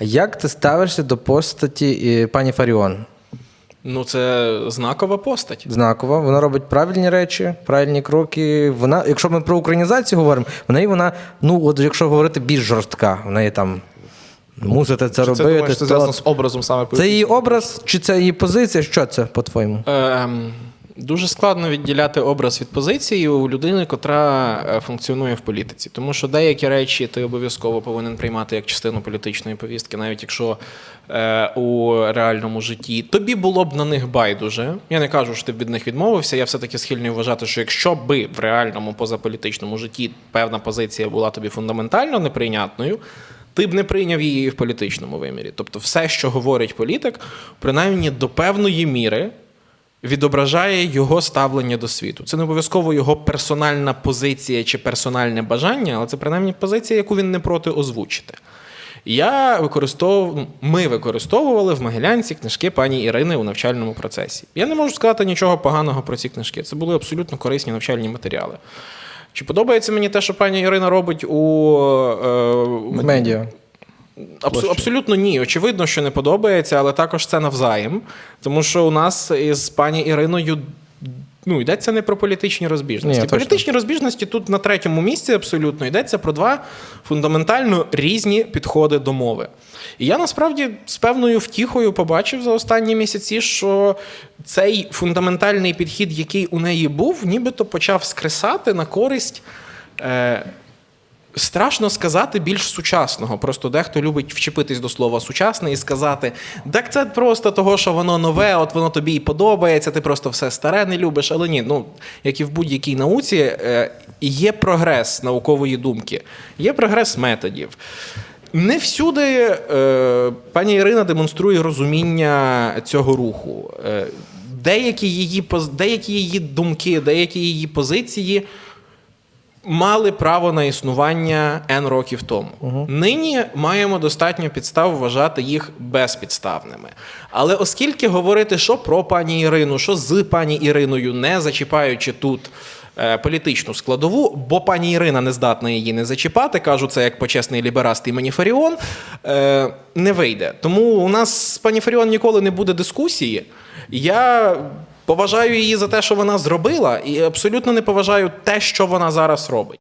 А як ти ставишся до постаті е, пані Фаріон? Ну, це знакова постать. Знакова, вона робить правильні речі, правильні кроки. Вона, якщо ми про українізацію говоримо, в неї вона, ну от якщо говорити більш жорстка, в неї там мусите це Чи робити. це думаєш, це то- зв'язано з образом саме Це її образ чи це її позиція? Що це, по-твоєму? Ем, дуже складно відділяти образ від позиції у людини, котра е, функціонує в політиці. Тому що деякі речі ти обов'язково повинен приймати як частину політичної повістки, навіть якщо е, у реальному житті тобі було б на них байдуже. Я не кажу, що ти б від них відмовився. Я все-таки схильний вважати, що якщо би в реальному позаполітичному житті певна позиція була тобі фундаментально неприйнятною. Ти б не прийняв її в політичному вимірі. Тобто, все, що говорить політик, принаймні до певної міри відображає його ставлення до світу. Це не обов'язково його персональна позиція чи персональне бажання, але це принаймні позиція, яку він не проти озвучити. Я використовував, ми використовували в Могилянці книжки пані Ірини у навчальному процесі. Я не можу сказати нічого поганого про ці книжки. Це були абсолютно корисні навчальні матеріали. Чи подобається мені те, що пані Ірина робить у е, Медіа. Абсу- абсолютно ні. Очевидно, що не подобається, але також це навзаєм. Тому що у нас із пані Іриною. Ну, йдеться не про політичні розбіжності. Ні, точно. Політичні розбіжності тут на третьому місці абсолютно йдеться про два фундаментально різні підходи до мови. І я насправді з певною втіхою побачив за останні місяці, що цей фундаментальний підхід, який у неї був, нібито почав скресати на користь. Е, Страшно сказати більш сучасного. Просто дехто любить вчепитись до слова сучасне і сказати: так це просто того, що воно нове, от воно тобі і подобається, ти просто все старе не любиш. Але ні, ну як і в будь-якій науці, е, є прогрес наукової думки, є прогрес методів. Не всюди е, пані Ірина демонструє розуміння цього руху. Е, деякі, її, деякі її думки, деякі її позиції мали право на існування N років тому. Нині маємо достатньо підстав вважати їх безпідставними. Але оскільки говорити, що про пані Ірину, що з пані Іриною, не зачіпаючи тут. е, Політичну складову, бо пані Ірина не здатна її не зачіпати, кажу це як почесний лібераст імені Фаріон, е, не вийде. Тому у нас з пані Фаріон ніколи не буде дискусії. Я поважаю її за те, що вона зробила, і абсолютно не поважаю те, що вона зараз робить.